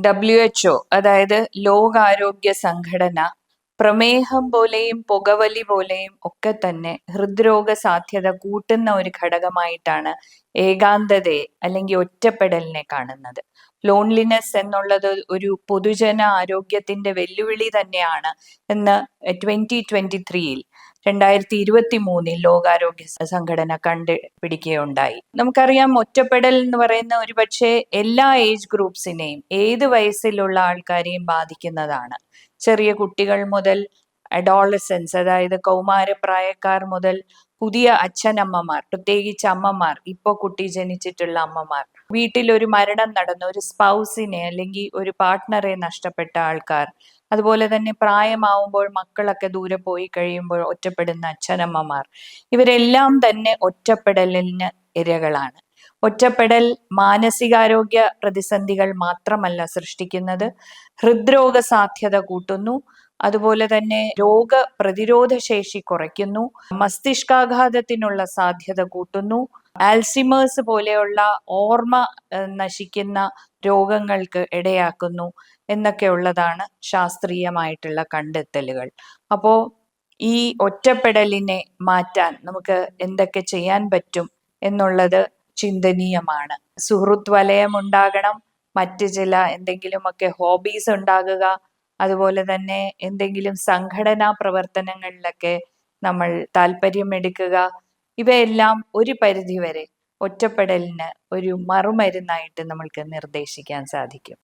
W H O അതായത് ലോകാരോഗ്യ സംഘടന പ്രമേഹം പോലെയും പുകവലി പോലെയും ഒക്കെ തന്നെ ഹൃദ്രോഗ സാധ്യത കൂട്ടുന്ന ഒരു ഘടകമായിട്ടാണ് ഏകാന്തതയെ അല്ലെങ്കിൽ ഒറ്റപ്പെടലിനെ കാണുന്നത്. ലോൺലിനെസ് എന്നുള്ളത് ഒരു പൊതുജന ആരോഗ്യത്തിന്റെ വെല്ലുവിളി തന്നെയാണ് എന്ന് ട്വന്റി ട്വന്റി ത്രീയിൽ രണ്ടായിരത്തി ഇരുപത്തി മൂന്നിൽ ലോകാരോഗ്യ സംഘടന കണ്ടുപിടിക്കുകയുണ്ടായി. നമുക്കറിയാം ഒറ്റപ്പെടൽ എന്ന് പറയുന്ന ഒരുപക്ഷെ എല്ലാ ഏജ് ഗ്രൂപ്പ്സിനെയും ഏത് വയസ്സിലുള്ള ആൾക്കാരെയും ബാധിക്കുന്നതാണ്. ചെറിയ കുട്ടികൾ മുതൽ അഡോളസൻസ് അതായത് കൗമാരപ്രായക്കാർ മുതൽ പുതിയ അച്ഛനമ്മമാർ പ്രത്യേകിച്ച് അമ്മമാർ ഇപ്പോൾ കുട്ടി ജനിച്ചിട്ടുള്ള അമ്മമാർ വീട്ടിൽ ഒരു മരണം നടന്ന ഒരു സ്പൗസിനെ അല്ലെങ്കിൽ ഒരു പാർട്ട്ണറെ നഷ്ടപ്പെട്ട ആൾക്കാർ അതുപോലെ തന്നെ പ്രായമാവുമ്പോൾ മക്കളൊക്കെ ദൂരെ പോയി കഴിയുമ്പോൾ ഒറ്റപ്പെടുന്ന അച്ഛനമ്മമാർ ഇവരെല്ലാം തന്നെ ഒറ്റപ്പെടലിന് ഇരകളാണ്. ഒറ്റപ്പെടൽ മാനസികാരോഗ്യ പ്രതിസന്ധികൾ മാത്രമല്ല സൃഷ്ടിക്കുന്നത്. ഹൃദ്രോഗ സാധ്യത കൂട്ടുന്നു. അതുപോലെ തന്നെ രോഗ പ്രതിരോധ ശേഷി കുറയ്ക്കുന്നു. മസ്തിഷ്കാഘാതത്തിനുള്ള സാധ്യത കൂട്ടുന്നു. ആൽസിമേഴ്സ് പോലെയുള്ള ഓർമ്മ നശിക്കുന്ന രോഗങ്ങൾക്ക് ഇടയാക്കുന്നു എന്നൊക്കെ ഉള്ളതാണ് ശാസ്ത്രീയമായിട്ടുള്ള കണ്ടെത്തലുകൾ. അപ്പോൾ ഈ ഒറ്റപ്പെടലിനെ മാറ്റാൻ നമുക്ക് എന്തൊക്കെ ചെയ്യാൻ പറ്റും എന്നുള്ളത് ചിന്തനീയമാണ്. സുഹൃത്ത് വലയം ഉണ്ടാകണം മറ്റ് ചില എന്തെങ്കിലുമൊക്കെ ഹോബീസ് ഉണ്ടാകുക അതുപോലെ തന്നെ എന്തെങ്കിലും സംഘടനാ പ്രവർത്തനങ്ങളിലൊക്കെ നമ്മൾ താല്പര്യം എടുക്കുക ഇവയെല്ലാം ഒരു പരിധിവരെ ഒറ്റപ്പെടലിന് ഒരു മറുമരുന്നായിട്ട് നമ്മൾക്ക് നിർദ്ദേശിക്കാൻ സാധിക്കും.